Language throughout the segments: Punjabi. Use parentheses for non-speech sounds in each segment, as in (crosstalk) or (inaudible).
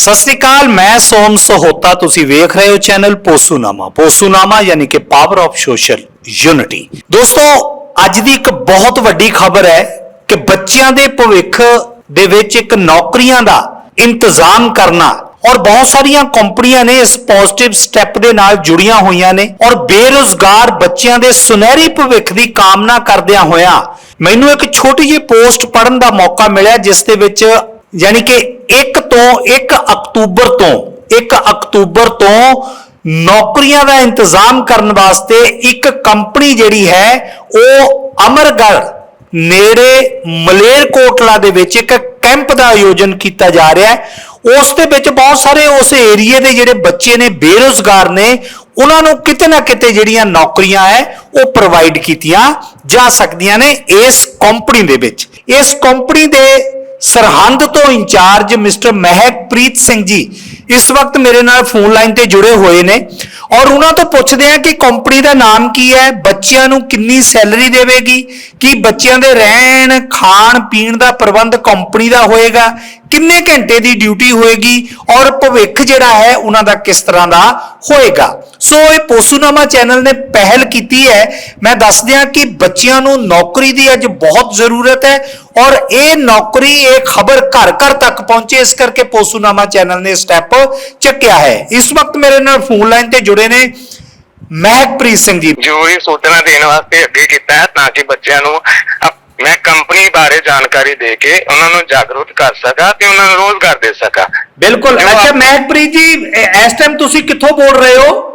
ਸਤਿ ਸ੍ਰੀ ਅਕਾਲ, ਮੈਂ ਸੋਮ ਸਹੋਤਾ, ਤੁਸੀਂ ਵੇਖ ਰਹੇ ਹੋ ਚੈਨਲ ਪੋਸੂਨਾਮਾ। ਪੋਸੂਨਾਮਾ ਯਾਨੀ ਕਿ ਪਾਵਰ ਆਫ ਸੋਸ਼ਲ ਯੂਨਿਟੀ ਦੋਸਤੋ, ਅੱਜ ਦੀ ਇੱਕ ਬਹੁਤ ਵੱਡੀ ਖਬਰ ਹੈ ਕਿ ਬੱਚਿਆਂ ਦੇ ਭਵਿੱਖ ਦੇ ਵਿੱਚ ਇੱਕ ਨੌਕਰੀਆਂ ਦਾ ਇੰਤਜ਼ਾਮ ਕਰਨਾ ਔਰ ਬਹੁਤ ਸਾਰੀਆਂ ਕੰਪਨੀਆਂ ਨੇ ਇਸ ਪੋਜ਼ਿਟਿਵ ਸਟੈਪ ਦੇ ਨਾਲ ਜੁੜੀਆਂ ਹੋਈਆਂ ਨੇ ਔਰ ਬੇਰੁਜ਼ਗਾਰ ਬੱਚਿਆਂ ਦੇ ਸੁਨਹਿਰੀ ਭਵਿੱਖ ਦੀ ਕਾਮਨਾ ਕਰਦਿਆਂ ਹੋਇਆਂ ਮੈਨੂੰ ਇੱਕ ਛੋਟੀ ਜਿਹੀ ਪੋਸਟ ਪੜਨ ਦਾ ਮੌਕਾ ਮਿਲਿਆ, ਜਿਸ ਦੇ ਵਿੱਚ ਯਾਨੀ ਕਿ 1 ਤੋਂ 1 ਅਕਤੂਬਰ ਤੋਂ 1 ਅਕਤੂਬਰ ਤੋਂ ਨੌਕਰੀਆਂ ਦਾ ਇੰਤਜ਼ਾਮ ਕਰਨ ਵਾਸਤੇ ਇੱਕ ਕੰਪਨੀ ਜਿਹੜੀ ਹੈ, ਉਹ ਅਮਰਗੜ੍ਹ, ਨੇੜੇ ਮਲੇਰਕੋਟਲਾ ਦੇ ਵਿੱਚ ਇੱਕ ਕੈਂਪ ਦਾ ਆਯੋਜਨ ਕੀਤਾ ਜਾ ਰਿਹਾ ਹੈ। ਉਸ ਦੇ ਵਿੱਚ ਬਹੁਤ ਸਾਰੇ ਉਸ ਏਰੀਏ ਦੇ ਜਿਹੜੇ ਬੱਚੇ ਨੇ, ਬੇਰੁਜ਼ਗਾਰ ਨੇ, ਉਹਨਾਂ ਨੂੰ ਕਿਤੇ ਨਾ ਕਿਤੇ ਜਿਹੜੀਆਂ ਨੌਕਰੀਆਂ ਹੈ, ਉਹ ਪ੍ਰੋਵਾਈਡ ਕੀਤੀਆਂ ਜਾ ਸਕਦੀਆਂ ਨੇ ਇਸ ਕੰਪਨੀ ਦੇ ਵਿੱਚ। ਇਸ ਕੰਪਨੀ ਦੇ ਸਰਹੰਦ ਤੋਂ ਇੰਚਾਰਜ ਮਿਸਟਰ ਮਹਿਕਪ੍ਰੀਤ ਸਿੰਘ ਜੀ ਇਸ ਵਕਤ ਮੇਰੇ ਨਾਲ ਫੋਨ ਲਾਈਨ ਤੇ ਜੁੜੇ ਹੋਏ ਨੇ ਔਰ ਉਹਨਾਂ ਤੋਂ ਪੁੱਛਦੇ ਆ ਕਿ ਕੰਪਨੀ ਦਾ ਨਾਮ ਕੀ ਹੈ, ਬੱਚਿਆਂ ਨੂੰ ਕਿੰਨੀ ਸੈਲਰੀ ਦੇਵੇਗੀ, ਕੀ ਬੱਚਿਆਂ ਦੇ ਰਹਿਣ, ਖਾਣ, ਪੀਣ ਦਾ ਪ੍ਰਬੰਧ ਕੰਪਨੀ ਦਾ ਹੋਏਗਾ ਕਿੰਨੇ ਘੰਟੇ ਦੀ ਡਿਊਟੀ ਹੋਏਗੀ ਔਰ ਭਵਿੱਖ ਜਿਹੜਾ ਹੈ ਉਹਨਾਂ ਦਾ ਕਿਸ ਤਰ੍ਹਾਂ ਦਾ ਹੋਏਗਾ? ਸੋ ਇਹ ਪੋਸੂਨਾਮਾ ਚੈਨਲ ਨੇ ਪਹਿਲ ਕੀਤੀ ਹੈ। ਮੈਂ ਦੱਸ ਦਿਆਂ ਕਿ ਬੱਚਿਆਂ ਨੂੰ ਨੌਕਰੀ ਦੀ ਅੱਜ ਬਹੁਤ ਜ਼ਰੂਰਤ ਹੈ ਔਰ ਇਹ ਨੌਕਰੀ, ਇਹ ਖਬਰ ਘਰ ਘਰ ਤੱਕ ਪਹੁੰਚੇ, ਇਸ ਕਰਕੇ ਪੋਸੂਨਾਮਾ ਚੈਨਲ ਨੇ ਸਟੈਪ ਚੱਕਿਆ ਹੈ। ਇਸ ਵਕਤ ਮੇਰੇ ਨਾਲ ਫੋਨ ਲਾਈਨ ਤੇ ਜੁੜੇ ਨੇ ਮਹਿਕਪ੍ਰੀਤ ਸਿੰਘ ਜੀ। ਜੋ ਇਹ ਸੂਚਨਾ ਦੇਣ ਵਾਸਤੇ ਅੱਗੇ ਕੀਤਾ ਹੈ ਤਾਂ ਕਿ ਬੱਚਿਆਂ ਨੂੰ ਮੈਂ ਕੰਪਨੀ ਬਾਰੇ ਜਾਣਕਾਰੀ ਦੇ ਕੇ ਉਹਨਾਂ ਨੂੰ ਜਾਗਰੂਕ ਕਰ ਸਕਾਂ ਤੇ ਉਹਨਾਂ ਨੂੰ ਰੋਜ਼ਗਾਰ ਦੇ ਸਕਾਂ। ਬਿਲਕੁਲ। ਜੋ ਅੱਛਾ ਆਪ- ਮਹਿਕਪ੍ਰੀਤ ਜੀ ਇਹ- ਇਸ ਟਾਈਮ ਤੁਸੀਂ ਕਿੱਥੋਂ ਬੋਲ ਰਹੇ ਹੋ?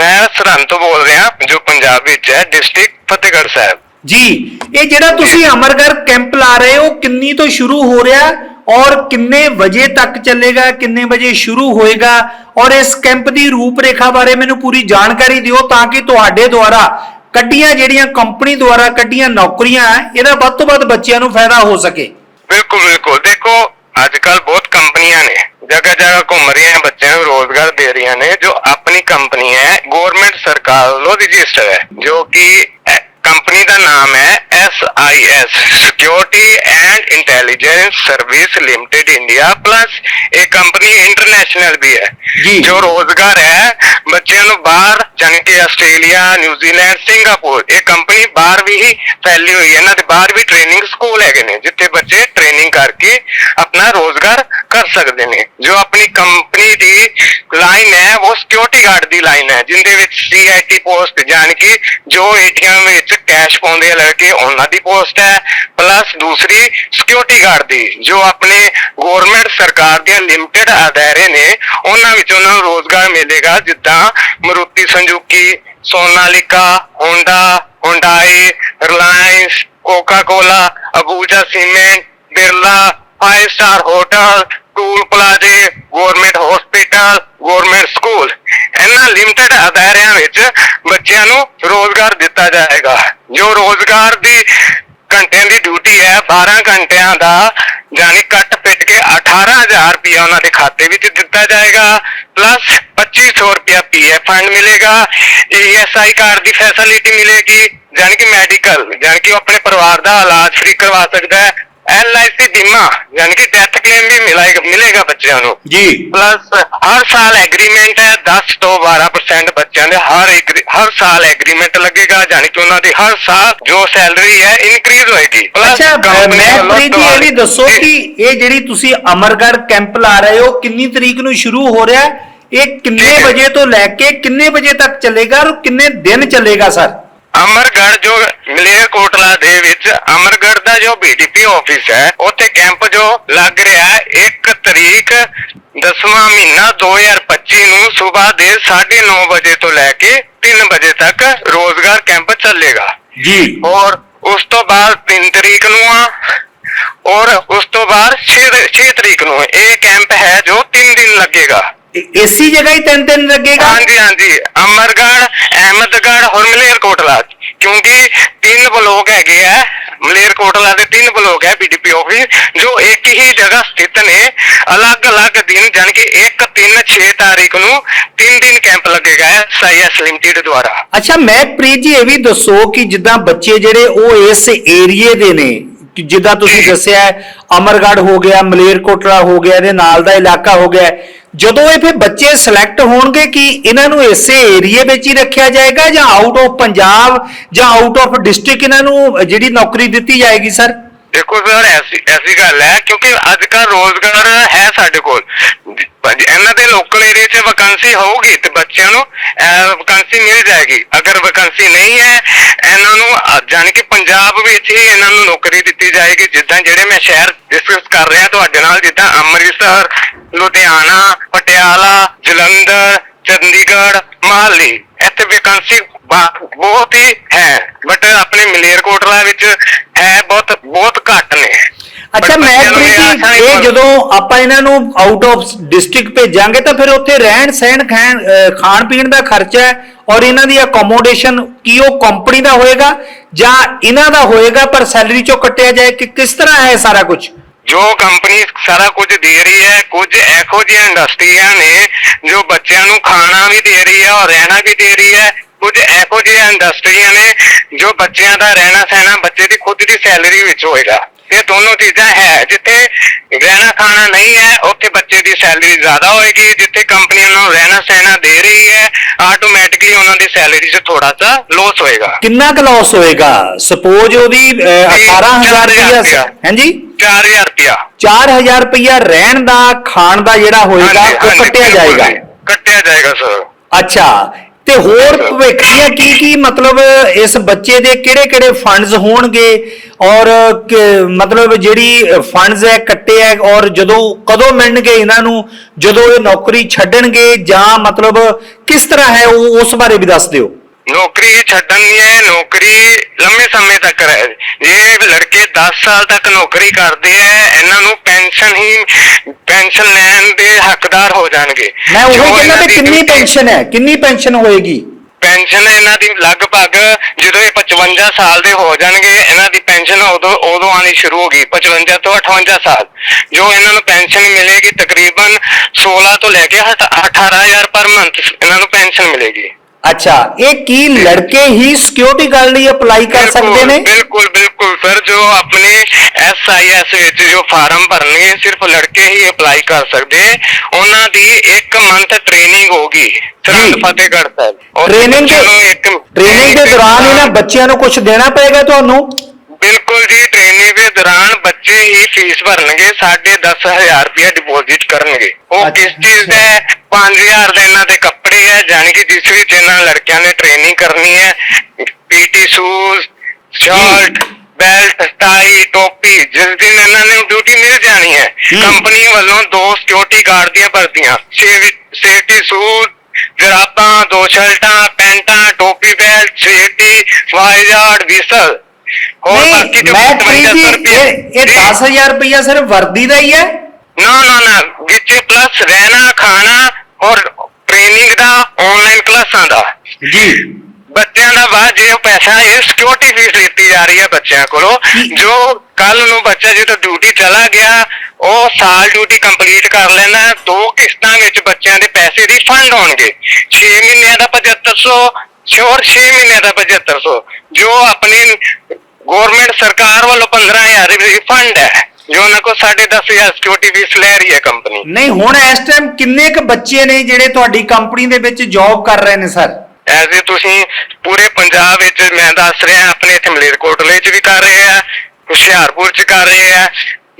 ਮੈਂ ਸਰਹੰਦ ਤੋਂ ਬੋਲ ਰਿਹਾ ਜੋ ਪੰਜਾਬ ਵਿੱਚ ਹੈ ਡਿਸਟ੍ਰਿਕਟ ਫਤਿਹਗੜ੍ਹ ਸਾਹਿਬ। ਜੀ ਇਹ ਜਿਹੜਾ ਤੁਸੀਂ ਅਮਰਗੜ੍ਹ ਕੈਂਪ ਲਾ ਰਹੇ ਹੋ ਕਿੰਨੀ ਤੋਂ ਸ਼ੁਰੂ ਹੋ ਰਿਹਾ ਔਰ ਕਿੰਨੇ ਵਜੇ ਤੱਕ ਚੱਲੇਗਾ ਕਿੰਨੇ ਵਜੇ ਸ਼ੁਰੂ ਹੋਏਗਾ? ਔਰ ਇਸ ਕੈਂਪ ਦੀ ਰੂਪਰੇਖਾ ਬਾਰੇ ਮੈਨੂੰ ਪੂਰੀ ਜਾਣਕਾਰੀ ਦਿਓ ਤਾਂ ਕਿ ਤੁਹਾਡੇ ਦੁਆਰਾ ਕੱਢੀਆਂ ਜਿਹੜੀਆਂ ਕੰਪਨੀ ਦੁਆਰਾ ਕੱਢੀਆਂ ਨੌਕਰੀਆਂ, ਇਹਦਾ ਵੱਧ ਤੋਂ ਵੱਧ ਬੱਚਿਆਂ ਨੂੰ ਫਾਇਦਾ ਹੋ ਸਕੇ। ਬਿਲਕੁਲ ਬਿਲਕੁਲ। ਦੇਖੋ ਅੱਜ ਕੱਲ ਬਹੁਤ ਕੰਪਨੀਆਂ ਨੇ ਜਗ੍ਹਾ ਜਗ੍ਹਾ ਘੁੰਮ ਰਹੀਆਂ ਨੇ, ਬੱਚਿਆਂ ਨੂੰ ਰੋਜ਼ਗਾਰ ਦੇ ਰਹੀਆਂ ਨੇ, ਜੋ ਆਪਣੀ ਕੰਪਨੀ ਹੈ, ਗਵਰਨਮੈਂਟ ਸਰਕਾਰ ਵੱਲੋਂ ਰਜਿਸਟਰ ਹੈ, ਜੋ ਕਿ ਕੰਪਨੀ ਦਾ ਨਾਮ ਹੈ SIS security and intelligence service limited India plus ਇਹ ਕੰਪਨੀ ਇੰਟਰਨੈਸ਼ਨਲ ਵੀ ਹੈ ਜੀ। ਰੋਜ਼ਗਾਰ ਹੈ ਬੱਚਿਆਂ ਨੂੰ ਬਾਹਰ ਜਾਣੀ ਕਿ ਆਸਟ੍ਰੇਲੀਆ ਨਿਊਜ਼ੀਲੈਂਡ ਸਿੰਗਾਪੁਰ ਇਹ ਕੰਪਨੀ ਬਾਹਰ ਵੀ ਹੀ ਫੈਲੀ ਹੋਈ ਹੈ ਇਹਨਾਂ ਦੇ ਬਾਹਰ ਵੀ ਟ੍ਰੇਨਿੰਗ ਸਕੂਲ ਹੈਗੇ ਨੇ ਜਿੱਥੇ ਬੱਚੇ ਟ੍ਰੇਨਿੰਗ ਕਰਕੇ ਆਪਣਾ ਰੋਜ਼ਗਾਰ ਕਰ ਸਕਦੇ ਨੇ ਜੋ ਆਪਣੀ ਕੰਪਨੀ ਦੀ ਲਾਈਨ ਹੈ ਉਹ ਸਿਕਿਉਰਿਟੀ ਗਾਰਡ ਦੀ ਲਾਈਨ ਹੈ ਜਿੰਦੇ ਵਿੱਚ ਸੀਆਈਟੀ ਪੋਸਟ ਜਾਣੀ ਕਿ ਜੋ ਏਟੀਐਮ ਵਿੱਚ ਕੈਸ਼ ਪਾਉਂਦੇ ਆ ਲੜਕੇ ਉਹਨਾਂ ਦੀ ਪੋਸਟ ਹੈ। ਪਲੱਸ ਦੂਸਰੀ ਸਿਕਿਉਰਿਟੀ ਗਾਰਡ ਦੀ, ਜੋ ਆਪਣੇ ਗਵਰਨਮੈਂਟ ਸਰਕਾਰ ਦੀਆਂ ਲਿਮਟਿਡ ਅਦਾਰੇ ਨੇ, ਉਹਨਾਂ ਵਿੱਚ ਉਹਨਾਂ ਨੂੰ ਰੋਜ਼ਗਾਰ ਮਿਲੇਗਾ, ਜਿੱਦਾਂ Maruti Suzuki, Sonalika Honda Hyundai Reliance Coca Cola Ambuja cement Birla five star hotel toll ਪਲਾਜ਼ੇ government hospital government school ਇਹਨਾਂ ਲਿਮਟਿਡ ਅਦਾਰਿਆਂ ਵਿੱਚ ਬੱਚਿਆਂ ਨੂੰ ਰੋਜ਼ਗਾਰ ਦਿੱਤਾ ਜਾਏਗਾ। ਜੋ ਰੋਜ਼ਗਾਰ ਦੀ ਘੰਟਿਆਂ ਦੀ ਡਿਊਟੀ ਹੈ 12 ਘੰਟਿਆਂ ਦਾ ਜਾਨੀ ਕੱਟ ਪਿੱਟ ਕੇ 18000 ਰੁਪਇਆ ਉਹਨਾਂ ਦੇ ਖਾਤੇ ਵਿੱਚ ਦਿੱਤਾ ਜਾਏਗਾ ਪਲੱਸ 2500 ਰੁਪਇਆ ਪੀਐਫ ਫੰਡ ਮਿਲੇਗਾ ਈਐਸਆਈ ਕਾਰਡ ਦੀ ਫੈਸਿਲਿਟੀ ਮਿਲੇਗੀ ਜਾਨੀ ਕਿ ਮੈਡੀਕਲ ਜਾਨੀ ਕਿ ਉਹ ਆਪਣੇ ਪਰਿਵਾਰ ਦਾ ਇਲਾਜ ਫ੍ਰੀ ਕਰਵਾ ਸਕਦਾ ਹੈ। ਐਲਆਈਸੀ ਬੀਮਾ ਯਾਨੀ ਕਿ ਡੈਥ ਕਲੇਮ ਵੀ ਮਿਲੇਗਾ ਮਿਲੇਗਾ ਬੱਚਿਆਂ ਨੂੰ ਜੀ ਪਲੱਸ ਹਰ ਸਾਲ ਐਗਰੀਮੈਂਟ ਹੈ 10 ਤੋਂ 12% ਬੱਚਿਆਂ ਦੇ ਹਰ ਹਰ ਸਾਲ ਐਗਰੀਮੈਂਟ ਲੱਗੇਗਾ ਯਾਨੀ ਕਿ ਉਹਨਾਂ ਦੀ ਹਰ ਸਾਲ ਜੋ ਸੈਲਰੀ ਹੈ ਇਨਕਰੀਜ਼ ਹੋਏਗੀ company ਮੈਂ ਵੱਲੋਂ ਪ੍ਰੀਤ ਜੀ ਇਹ ਵੀ ਦੱਸੋ। ਕਿ ਇਹ ਜਿਹੜੀ ਤੁਸੀਂ ਅਮਰਗੜ੍ਹ ਕੈਂਪ ਲਾ ਰਹੇ ਹੋ ਕਿੰਨੀ ਤਰੀਕ ਨੂੰ ਸ਼ੁਰੂ ਹੋ ਰਿਹਾ ਹੈ? ਇਹ ਕਿੰਨੇ। ਵਜੇ ਤੋਂ ਲੈ ਕੇ ਕਿੰਨੇ ਵਜੇ ਤੱਕ ਚੱਲੇਗਾ ਔਰ ਕਿੰਨੇ ਦਿਨ ਚੱਲੇਗਾ ਸਰ ਅਮਰਗੜ੍ਹ ਜੋ ਮਲੇਰਕੋਟਲਾ ਦੇ ਵਿੱਚ ਅਮਰਗੜ੍ਹ ਦਾ ਜੋ ਬੀਡੀਪੀ ਆਫਿਸ ਹੈ ਉੱਥੇ ਕੈਂਪ ਜੋ ਲੱਗ ਰਿਹਾ ਹੈ 1 ਤਰੀਕ 10ਵਾਂ ਮਹੀਨਾ 2025 ਨੂੰ ਸਵੇਰ ਦੇ 9:30 ਵਜੇ ਤੋਂ ਲੈ ਕੇ 3 ਵਜੇ ਤੱਕ ਰੋਜ਼ਗਾਰ ਕੈਂਪ ਚੱਲੇਗਾ। ਜੀ। ਔਰ ਉਸ ਤੋਂ ਬਾਅਦ 3 ਤਰੀਕ ਨੂੰ ਆ ਔਰ ਉਸ ਤੋਂ ਬਾਅਦ 6 6 ਤਰੀਕ ਨੂੰ ਇਹ ਕੈਂਪ ਹੈ ਜੋ 3 ਦਿਨ ਲੱਗੇਗਾ। ਏਸੀ ਜਗ੍ਹਾ ਹੀ ਤਿੰਨ ਦਿਨ ਲੱਗੇਗਾ? ਹਾਂਜੀ ਹਾਂਜੀ। ਅਮਰਗੜ੍ਹ ਅਹਿਮਦਗੜ੍ਹ ਔਰ ਮਲੇਰਕੋਟਲਾ। ਕਿਉਂਕਿ ਤਿੰਨ ਬਲੋਕ ਹੈਗੇ ਆ। ਮਲੇਰਕੋਟਲਾ ਦੇ ਤਿੰਨ ਬਲੋਕ ਹੈ ਬੀਡੀਪੀ ਆਫਿਸ ਜੋ ਇੱਕ ਹੀ ਜਗ੍ਹਾ ਸਥਿਤ ਨੇ। ਅਲੱਗ-ਅਲੱਗ ਦਿਨ ਜਾਣੀ ਕਿ 1 3 6 ਤਾਰੀਖ ਨੂੰ ਤਿੰਨ ਦਿਨ ਕੈਂਪ ਲੱਗੇਗਾ ਸਾਈਐਸ ਲਿਮਟਿਡ ਦੁਆਰਾ। ਅੱਛਾ ਮੈਂ ਪ੍ਰੀਤ ਜੀ ਇਹ ਵੀ ਦੱਸੋ ਕਿ ਜਿੱਦਾਂ ਬੱਚੇ ਜਿਹੜੇ ਉਹ ਇਸ ਏਰੀਏ ਦੇ ਨੇ ਜਿੱਦਾਂ ਤੁਸੀਂ (coughs) ਦੱਸਿਆ ਹੈ, ਅਮਰਗੜ੍ਹ ਹੋ ਗਿਆ ਮਲੇਰਕੋਟਲਾ ਹੋ ਗਿਆ ਇਹਦੇ ਨਾਲ ਦਾ ਇਲਾਕਾ ਹੋ ਗਿਆ ਜਦੋਂ ਇਹ ਫਿਰ ਬੱਚੇ ਸਿਲੈਕਟ ਹੋਣਗੇ ਕਿ ਇਹਨਾਂ ਨੂੰ ਇਸੇ ਏਰੀਏ ਵਿੱਚ ਹੀ ਰੱਖਿਆ ਜਾਏਗਾ ਜਾਂ ਆਊਟ ਆਫ ਪੰਜਾਬ ਜਾਂ ਆਊਟ ਆਫ ਡਿਸਟ੍ਰਿਕਟ ਇਹਨਾਂ ਨੂੰ ਜਿਹੜੀ ਨੌਕਰੀ ਦਿੱਤੀ ਜਾਏਗੀ ਸਰ ਦੇਖੋ ਸਰ ਐਸੀ ਐਸੀ ਗੱਲ ਹੈ, ਕਿਉਂਕਿ ਅੱਜ ਕੱਲ ਰੋਜ਼ਗਾਰ ਹੈ ਸਾਡੇ ਕੋਲ। ਇਹਨਾਂ ਦੇ ਲੋਕਲ ਏਰੀਆ 'ਚ ਵੈਕੈਂਸੀ ਹੋਊਗੀ ਤੇ ਬੱਚਿਆਂ ਨੂੰ ਵੈਕੈਂਸੀ ਮਿਲ ਜਾਏਗੀ। ਅਗਰ ਵੈਕੈਂਸੀ ਨਹੀਂ ਹੈ, ਇਹਨਾਂ ਨੂੰ ਜਾਣੀ ਕਿ ਪੰਜਾਬ ਵਿੱਚ ਹੀ ਇਹਨਾਂ ਨੂੰ ਨੌਕਰੀ ਦਿੱਤੀ ਜਾਏਗੀ। ਜਿੱਦਾਂ ਜਿਹੜੇ ਮੈਂ ਸ਼ਹਿਰ ਡਿਸਕਸ ਕਰ ਰਿਹਾ ਤੁਹਾਡੇ ਨਾਲ, ਜਿੱਦਾਂ ਅੰਮ੍ਰਿਤਸਰ ਲੁਧਿਆਣਾ ਪਟਿਆਲਾ ਜਲੰਧਰ ਚੰਡੀਗੜ੍ਹ ਮਹਾਲੀ। ਇੱਥੇ ਵੈਕੈਂਸੀ ਬਹੁਤ ਹੀ ਹੈ। ਬਟ ਆਪਣੇ ਮਲੇਰਕੋਟਲਾ ਵਿੱਚ ਹੈ ਬਹੁਤ ਬਹੁਤ ਘੱਟ ਨੇ। ਅੱਛਾ ਮੈਂ ਨੂੰ ਇਹ ਜਦੋਂ ਆਪਾਂ ਇਹਨਾਂ ਨੂੰ ਆਊਟ ਆਫ ਡਿਸਟ੍ਰਿਕਟ ਭੇਜਾਂਗੇ ਤਾਂ ਫਿਰ ਉੱਥੇ ਰਹਿਣ ਸਹਿਣ ਖਾਣ ਖਾਣ ਪੀਣ ਦਾ ਖਰਚਾ ਹੈ ਔਰ ਇਹਨਾਂ ਦੀ ਅਕੋਮੋਡੇਸ਼ਨ ਕੀ ਉਹ ਕੰਪਨੀ ਦਾ ਹੋਏਗਾ ਜਾਂ ਇਹਨਾਂ ਦਾ ਹੋਏਗਾ ਪਰ ਸੈਲਰੀ ਚੋਂ ਕੱਟਿਆ ਜਾਏ ਕਿ ਕਿਸ ਤਰ੍ਹਾਂ ਹੈ ਸਾਰਾ ਕੁਝ ਜੋ ਕੰਪਨੀ ਸਾਰਾ ਕੁਝ ਦੇ ਰਹੀ ਹੈ, ਕੁਝ ਇਹੋ ਜਿਹੀਆਂ ਇੰਡਸਟਰੀਆਂ ਨੇ ਜੋ ਬੱਚਿਆਂ ਨੂੰ ਖਾਣਾ ਵੀ ਦੇ ਰਹੀ ਹੈ ਔਰ ਰਹਿਣਾ ਵੀ ਦੇ ਰਹੀ ਹੈ, ਕੁਝ ਇਹੋ ਜਿਹੀਆਂ ਇੰਡਸਟਰੀਆਂ ਨੇ ਜੋ ਬੱਚਿਆਂ ਦਾ ਰਹਿਣਾ ਸਹਿਣਾ ਬੱਚੇ ਦੀ ਖੁਦ ਦੀ ਸੈਲਰੀ ਵਿੱਚ ਹੋਏਗਾ। ਇਹ ਦੋਨੋਂ ਚੀਜ਼ਾਂ ਹੈ। ਜਿੱਥੇ ਰਹਿਣਾ ਖਾਣਾ ਨਹੀਂ ਹੈ ਉੱਥੇ ਬੱਚੇ ਦੀ ਸੈਲਰੀ ਜ਼ਿਆਦਾ ਹੋਏਗੀ। ਜਿੱਥੇ ਕੰਪਨੀ ਉਹਨਾਂ ਨੂੰ ਰਹਿਣਾ ਸਹਿਣਾ ਦੇ ਰਹੀ ਹੈ ਆਟੋਮੈਟਿਕਲੀ ਉਹਨਾਂ ਦੀ ਸੈਲਰੀ 'ਚ ਥੋੜਾ ਜਿਹਾ ਲੋਸ ਹੋਏਗਾ। ਕਿੰਨਾ ਕੁ ਲਾਸ ਹੋਏਗਾ? ਸਪੋਜ਼ ਉਹਦੀ ਅਹ, 18000 ਰੁਪਇਆ ਹਾਂਜੀ? 4000 ਰੁਪਇਆ 4000 ਰੁਪਇਆ ਰਹਿਣ ਦਾ ਖਾਣ ਦਾ ਜਿਹੜਾ ਹੋਏਗਾ ਉਹ ਕੱਟਿਆ ਜਾਏਗਾ। ਕੱਟਿਆ ਜਾਏਗਾ ਸਰ ਅੱਛਾ। ਤੇ ਹੋਰ ਭਵਿੱਖ ਦੀਆਂ ਕੀ ਕੀ ਮਤਲਬ ਇਸ ਬੱਚੇ ਦੇ ਕਿਹੜੇ ਕਿਹੜੇ ਫੰਡਸ ਹੋਣਗੇ? ਔਰ ਕਿ- ਮਤਲਬ ਜਿਹੜੀ ਫੰਡਸ ਹੈ ਕੱਟੇ ਹੈ ਔਰ ਜਦੋਂ ਕਦੋਂ ਮਿਲਣਗੇ ਇਹਨਾਂ ਨੂੰ ਜਦੋਂ ਇਹ ਨੌਕਰੀ ਛੱਡਣਗੇ ਜਾਂ ਮਤਲਬ ਕਿਸ ਤਰ੍ਹਾਂ ਹੈ ਉਹ ਉਸ ਬਾਰੇ ਵੀ ਦੱਸ ਦਿਓ। ਨੌਕਰੀ ਛੱਡਣੀ ਹੈ ਨੌਕਰੀ ਲੰਮੇ ਸਮੇਂ ਤੱਕ ਰਹੇ ਇਹ ਲੜਕੇ 10 ਸਾਲ ਤੱਕ ਨੌਕਰੀ ਕਰਦੇ ਐ ਇਹਨਾਂ ਨੂੰ ਪੈਨਸ਼ਨ ਹੀ ਪੈਨਸ਼ਨ ਲੈਣ ਦੇ ਹੱਕਦਾਰ ਹੋ ਜਾਣਗੇ। ਮੈਂ ਉਹ ਕਹਿੰਦਾ ਕਿੰਨੀ ਪੈਨਸ਼ਨ ਹੈ ਕਿੰਨੀ ਪੈਨਸ਼ਨ ਹੋਏਗੀ? ਪੈਨਸ਼ਨ ਇਹਨਾਂ ਦੀ ਲਗਭਗ ਜਦੋਂ ਇਹ 55 ਸਾਲ ਦੇ ਹੋ ਜਾਣਗੇ, ਇਹਨਾਂ ਦੀ ਪੈਨਸ਼ਨ ਉਦੋਂ ਉਦੋਂ ਆਣੀ ਸ਼ੁਰੂ ਹੋਗੀ 55 ਤੋਂ 58 ਸਾਲ। ਜੋ ਇਹਨਾਂ ਨੂੰ ਪੈਨਸ਼ਨ ਮਿਲੇਗੀ ਤਕਰੀਬਨ 16 ਤੋਂ ਲੈ ਕੇ ਹਟ- 18000 ਪਰ ਮੰਥ ਇਹਨਾਂ ਨੂੰ ਪੈਨਸ਼ਨ ਮਿਲੇਗੀ। ਅੱਛਾ ਇਹ ਕੀ ਲੜਕੇ ਹੀ ਸਿਕਿਉਰਿਟੀ ਗਾਰਡ ਲਈ ਅਪਲਾਈ ਕਰ ਸਕਦੇ ਨੇ? ਬਿਲਕੁਲ ਬਿਲਕੁਲ ਸਰ ਜੋ ਆਪਣੇ ਐਸਆਈਐਸ ਵਿੱਚ ਜੋ ਫਾਰਮ ਭਰਨਗੇ ਸਿਰਫ ਲੜਕੇ ਹੀ ਅਪਲਾਈ ਕਰ ਸਕਦੇ। ਉਹਨਾਂ ਦੀ 1 ਮੰਥ ਟ੍ਰੇਨਿੰਗ ਹੋਗੀ ਸਰਹੰਦ। ਫਤਿਹਗੜ੍ਹ ਸਾਹਿਬ। ਟ੍ਰੇਨਿੰਗ ਦੇ ਟ੍ਰੇਨਿੰਗ ਦੇ ਦੌਰਾਨ ਇਹਨਾਂ ਬੱਚਿਆਂ ਨੂੰ ਕੁਝ ਦੇਣਾ ਪਏਗਾ ਤੁਹਾਨੂੰ? ਬਿਲਕੁਲ ਜੀ ਟ੍ਰੇਨਿੰਗ ਦੇ ਦੌਰਾਨ ਬੱਚੇ ਹੀ ਫੀਸ ਭਰਨਗੇ ਸਾਢੇ 10000 ਰੁਪਏ ਡਿਪੋਜ਼ਿਟ ਕਰਨਗੇ। ਉਹ ਕਿਸ ਚੀਜ਼ ਦਾ ਹੈ? 5000 ਦੇ ਇਹਨਾਂ ਦੇ ਕੱਪੜੇ ਹੈ ਜਾਣੀ ਕਿ ਜਿਸ ਵਿੱਚ ਇਹਨਾਂ ਲੜਕਿਆਂ ਨੇ ਟ੍ਰੇਨਿੰਗ ਕਰਨੀ ਹੈ। PT shoes shirt belt tie ਟੋਪੀ ਜਿਸ ਦਿਨ ਇਹਨਾਂ ਨੂੰ ਡਿਊਟੀ ਮਿਲ ਜਾਣੀ ਹੈ ਹੂੰ। ਕੰਪਨੀ ਵੱਲੋਂ ਦੋ ਸਿਕਿਉਰਿਟੀ ਗਾਰਡ ਦੀਆਂ ਭਰਤੀਆਂ। ਸੇਫਟੀ ਸੂਟ ਜਰਾਬਾਂ ਦੋ ਸ਼ਰਟਾਂ ਪੈਂਟਾਂ ਟੋਪੀ ਬੈਲਟ ਸੇਫਟੀ ਵਾਈਜ਼ਾਰਡ ਵਿਸਲ ਹੋਰ ਬਾਕੀ ਜੋ ਮੈਂ 55 ਜੀ ਰੁਪਏ ਇਹ ਇਹ 10000 ਰੁਪਇਆ ਸਿਰਫ ਵਰਦੀ ਦਾ ਹੀ ਹੈ। ਨਾ ਨਾ ਨਾ ਵਿੱਚ ਪਲੱਸ ਰਹਿਣਾ ਖਾਣਾ ਔਰ ਟ੍ਰੇਨਿੰਗ ਦਾ ਆਨਲਾਈਨ ਕਲਾਸਾਂ ਦਾ। ਜੀ। ਬੱਚਿਆਂ ਦਾ ਬਾਅਦ ਜੇ ਉਹ ਪੈਸਾ ਇਹ ਸਿਕਿਉਰਿਟੀ ਫੀਸ ਲਿੱਤੀ ਜਾ ਰਹੀ ਹੈ ਬੱਚਿਆਂ ਕੋਲੋਂ। ਜੋ। ਕੱਲ ਨੂੰ ਬੱਚਾ ਜਦੋਂ ਡਿਊਟੀ ਚਲਾ ਗਿਆ ਉਹ ਸਾਲ ਡਿਊਟੀ ਕੰਪਲੀਟ ਕਰ ਲੈਣਾ ਦੋ ਕਿਸ਼ਤਾਂ ਵਿੱਚ ਬੱਚਿਆਂ ਦੇ ਪੈਸੇ ਰਿਫੰਡ ਹੋਣਗੇ। 6 ਮਹੀਨਿਆਂ ਦਾ 7500 ਸ਼ੋਰ 6 ਮਹੀਨਿਆਂ ਦਾ 7500 ਜੋ ਆਪਣੀ ਗਵਰਨਮੈਂਟ ਸਰਕਾਰ ਵੱਲੋਂ 15000 ਰਿਫੰਡ ਹੈ ਜੋ ਉਹਨਾਂ ਕੋ 10500 ਸਿਕਿਉਰਿਟੀ ਫੀਸ ਲੈ ਰਹੀ ਹੈ ਕੰਪਨੀ ਨਹੀਂ ਹੁਣ ਇਸ ਟਾਈਮ ਕਿੰਨੇ ਕੁ ਬੱਚੇ ਨੇ ਜਿਹੜੇ ਤੁਹਾਡੀ ਕੰਪਨੀ ਦੇ ਵਿੱਚ ਜੌਬ ਕਰ ਰਹੇ ਨੇ ਸਰ ਐਜ਼ ਏ ਤੁਸੀਂ ਪੂਰੇ ਪੰਜਾਬ ਵਿੱਚ ਮੈਂ ਦੱਸ ਰਿਹਾ ਆਪਣੇ ਇੱਥੇ ਮਲੇਰਕੋਟਲੇ 'ਚ ਵੀ ਕਰ ਰਹੇ ਆ ਹੁਸ਼ਿਆਰਪੁਰ 'ਚ ਕਰ ਰਹੇ ਆ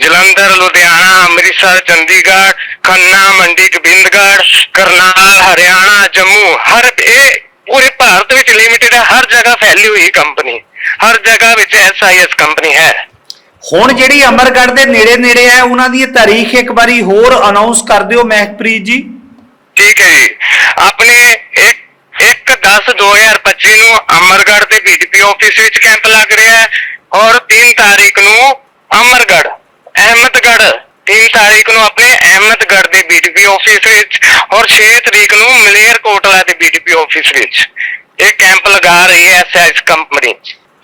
ਜਲੰਧਰ ਲੁਧਿਆਣਾ ਅੰਮ੍ਰਿਤਸਰ ਚੰਡੀਗੜ੍ਹ ਖੰਨਾ ਮੰਡੀ ਗੋਬਿੰਦਗੜ੍ਹ ਕਰਨਾਲ ਹਰਿਆਣਾ ਜੰਮੂ ਹਰ ਇਹ ਪੂਰੇ ਭਾਰਤ ਵਿੱਚ ਲਿਮਿਟਿਡ ਹੈ ਹਰ ਜਗ੍ਹਾ ਫੈਲੀ ਹੋਈ ਕੰਪਨੀ ਹਰ ਜਗ੍ਹਾ ਵਿੱਚ ਐਸਆਈਐਸ ਕੰਪਨੀ ਹੈ। ਹੁਣ ਜਿਹੜੀ ਅਮਰਗੜ੍ਹ ਦੇ ਨੇੜੇ ਨੇੜੇ ਹੈ ਉਹਨਾਂ ਦੀ ਤਾਰੀਖ ਇੱਕ ਵਾਰੀ ਹੋਰ ਅਨਾਉਂਸ ਕਰ ਦਿਓ ਮਹਿਕਪ੍ਰੀਤ ਜੀ। ਠੀਕ ਹੈ ਜੀ। ਆਪਣੇ 1 1 10 2025 ਨੂੰ ਅਮਰਗੜ੍ਹ ਦੇ ਬੀਡੀਪੀ ਆਫਿਸ ਵਿੱਚ ਕੈਂਪ ਲੱਗ ਰਿਹਾ ਹੈ ਔਰ 3 ਤਾਰੀਖ ਨੂੰ ਅਮਰਗੜ੍ਹ ਅਹਿਮਦਗੜ੍ਹ। 3 ਤਾਰੀਖ ਨੂੰ ਆਪਣੇ ਅਹਿਮਦਗੜ੍ਹ ਦੇ ਬੀਡੀਪੀ ਆਫਿਸ ਵਿੱਚ ਔਰ 6 ਤਰੀਕ ਨੂੰ ਮਲੇਰਕੋਟਲਾ ਦੇ ਬੀਡੀਪੀ ਆਫਿਸ ਵਿੱਚ। ਇਹ ਕੈਂਪ ਲਗਾ ਰਹੀ ਹੈ ਐਸਐਸ ਕੰਪਨੀ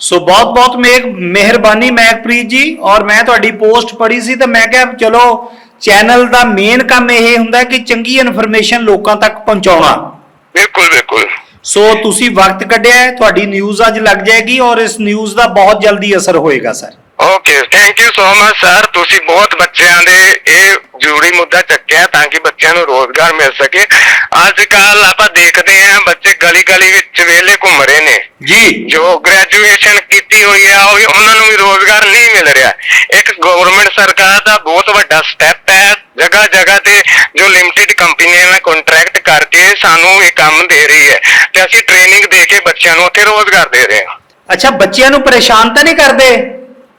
ਸੋ ਬਹੁਤ ਬਹੁਤ ਮੇਹ ਮਿਹਰਬਾਨੀ ਮਹਿਕਪ੍ਰੀਤ ਜੀ ਔਰ ਮੈਂ ਤੁਹਾਡੀ ਪੋਸਟ ਪੜ੍ਹੀ ਸੀ ਤਾਂ ਮੈਂ ਕਿਹਾ ਚਲੋ ਚੈਨਲ ਦਾ ਮੇਨ ਕੰਮ ਇਹ ਹੁੰਦਾ ਕਿ ਚੰਗੀ ਇਨਫੋਰਮੇਸ਼ਨ ਲੋਕਾਂ ਤੱਕ ਪਹੁੰਚਾਉਣਾ ਬਿਲਕੁਲ ਬਿਲਕੁਲ ਸੋ ਤੁਸੀਂ ਵਕਤ ਕੱਢਿਆ ਤੁਹਾਡੀ ਨਿਊਜ਼ ਅੱਜ ਲੱਗ ਜਾਏਗੀ ਔਰ ਇਸ ਨਿਊਜ਼ ਦਾ ਬਹੁਤ ਜਲਦੀ ਅਸਰ ਹੋਏਗਾ sir okay thank you so much sir ਤੁਸੀਂ ਬਹੁਤ ਬੱਚਿਆਂ ਦੇ ਇਹ ਜ਼ਰੂਰੀ ਮੁੱਦਾ ਚੱਕਿਆ ਤਾਂ ਕਿ ਬੱਚਿਆਂ ਨੂੰ ਰੋਜ਼ਗਾਰ ਮਿਲ ਸਕੇ। ਅੱਜ ਕੱਲ ਆਪਾਂ ਦੇਖਦੇ ਹਾਂ ਬੱਚੇ ਗਲੀ ਗਲੀ ਵਿੱਚ ਵਿਹਲੇ ਘੁੰਮ ਰਹੇ ਨੇ। ਜੀ। ਜੋ ਗ੍ਰੈਜੂਏਸ਼ਨ ਕੀਤੀ ਹੋਈ ਹੈ ਉਹ ਉਹਨਾਂ ਨੂੰ ਵੀ ਰੋਜ਼ਗਾਰ ਨਹੀਂ ਮਿਲ ਰਿਹਾ। ਇੱਕ ਗਵਰਨਮੈਂਟ ਸਰਕਾਰ ਦਾ ਬਹੁਤ ਵੱਡਾ ਸਟੈਪ ਹੈ ਜਗ੍ਹਾ ਜਗ੍ਹਾ ਤੇ ਜੋ ਲਿਮਟਿਡ ਕੰਪਨੀਆਂ ਨਾਲ ਕੰਟਰੈਕਟ ਕਰਕੇ ਸਾਨੂੰ ਇਹ ਕੰਮ ਦੇ ਰਹੀ ਹੈ। ਤੇ ਅਸੀਂ ਟ੍ਰੇਨਿੰਗ ਦੇ ਕੇ ਬੱਚਿਆਂ ਨੂੰ ਉੱਥੇ ਰੋਜ਼ਗਾਰ ਦੇ ਰਹੇ ਹਾਂ। ਅੱਛਾ ਬੱਚਿਆਂ ਨੂੰ ਪਰੇਸ਼ਾਨ ਤਾਂ ਨਹੀਂ ਕਰਦੇ?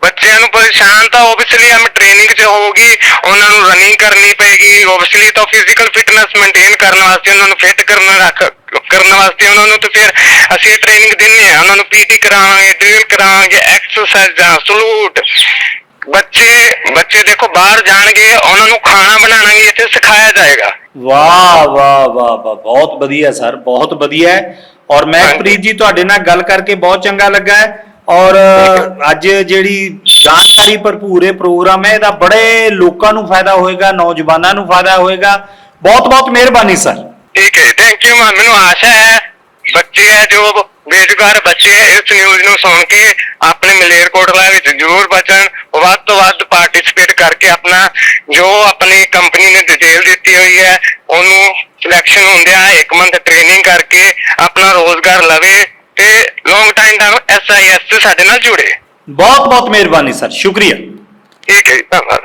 ਬੱਚਿਆਂ ਨੂੰ ਪਰੇਸ਼ਾਨ ਤਾਂ ਓਬਵੀਅਸਲੀ ਹਮ ਟ੍ਰੇਨਿੰਗ 'ਚ ਹੋਊਗੀ ਉਹਨਾਂ ਨੂੰ ਰਨਿੰਗ ਕਰਨੀ ਪਏਗੀ ਓਬਵੀਅਸਲੀ ਤਾਂ ਫਿਜ਼ੀਕਲ ਫਿਟਨੈਸ ਮੇਨਟੇਨ ਕਰਨ ਵਾਸਤੇ ਉਹਨਾਂ ਨੂੰ ਫਿਟ ਕਰਨ ਰੱਖ ਕਰਨ ਵਾਸਤੇ ਉਹਨਾਂ ਨੂੰ ਤੇ ਫਿਰ ਅਸੀਂ ਟ੍ਰੇਨਿੰਗ ਦਿੰਨੇ ਆ ਉਹਨਾਂ ਨੂੰ ਪੀਟੀ ਕਰਾਵਾਂਗੇ ਡਰਿਲ ਕਰਾਵਾਂਗੇ ਐਕਸਰਸਾਈਜ਼ਾਂ ਸਲੂਟ ਬੱਚੇ ਬੱਚੇ ਦੇਖੋ ਬਾਹਰ ਜਾਣਗੇ ਉਹਨਾਂ ਨੂੰ ਖਾਣਾ ਬਣਾਉਣਾ ਵੀ ਇੱਥੇ ਸਿਖਾਇਆ ਜਾਏਗਾ। ਵਾਹ ਵਾਹ ਵਾਹ ਵਾਹ ਬਹੁਤ ਵਧੀਆ ਸਰ ਬਹੁਤ ਵਧੀਆ। ਔਰ ਮੈਂ। ਪ੍ਰੀਤ ਜੀ ਤੁਹਾਡੇ ਨਾਲ ਗੱਲ ਕਰਕੇ ਬਹੁਤ ਚੰਗਾ ਲੱਗਾ। ਹੈ ਔਰ ਅੱਜ ਜਿਹੜੀ ਜਾਣਕਾਰੀ ਭਰਪੂਰ ਇਹ ਪ੍ਰੋਗਰਾਮ ਹੈ ਇਹਦਾ ਬੜੇ ਲੋਕਾਂ ਨੂੰ ਫਾਇਦਾ ਹੋਏਗਾ ਨੌਜਵਾਨਾਂ ਨੂੰ ਫਾਇਦਾ ਹੋਏਗਾ। ਬਹੁਤ ਬਹੁਤ ਮਿਹਰਬਾਨੀ ਸਰ। ਠੀਕ ਹੈ। ਥੈਂਕ ਯੂ ਮੈਨੂੰ ਆਸ਼ਾ ਹੈ ਬੱਚੇ ਹੈ ਜੋ ਬੇਰੁਜ਼ਗਾਰ ਬੱਚੇ ਹੈ ਇਸ ਨਿਊਜ਼ ਨੂੰ ਸੁਣ ਕੇ ਆਪਣੇ ਮਲੇਰਕੋਟਲਾ ਵਿੱਚ ਜ਼ਰੂਰ ਬਚਣ ਵੱਧ ਤੋਂ ਵੱਧ ਪਾਰਟਿਸਿਪੇਟ ਕਰਕੇ ਆਪਣਾ ਜੋ ਆਪਣੀ ਕੰਪਨੀ ਨੇ ਡਿਟੇਲ ਦਿੱਤੀ ਹੋਈ ਹੈ ਉਹਨੂੰ ਸਿਲੈਕਸ਼ਨ ਹੁੰਦਿਆਂ ਇੱਕ ਮੰਥ ਟ੍ਰੇਨਿੰਗ ਕਰਕੇ ਆਪਣਾ ਰੋਜ਼ਗਾਰ ਲਵੇ। ਤੇ ਲੌਂਗ ਟਾਈਮ ਤੱਕ ਐਸਆਈਐਸ ਤੇ ਸਾਡੇ ਨਾਲ ਜੁੜੇ। ਬਹੁਤ ਬਹੁਤ ਮਿਹਰਬਾਨੀ ਸਰ। ਸ਼ੁਕਰੀਆ। ਠੀਕ ਹੈ ਜੀ, ਧੰਨਵਾਦ।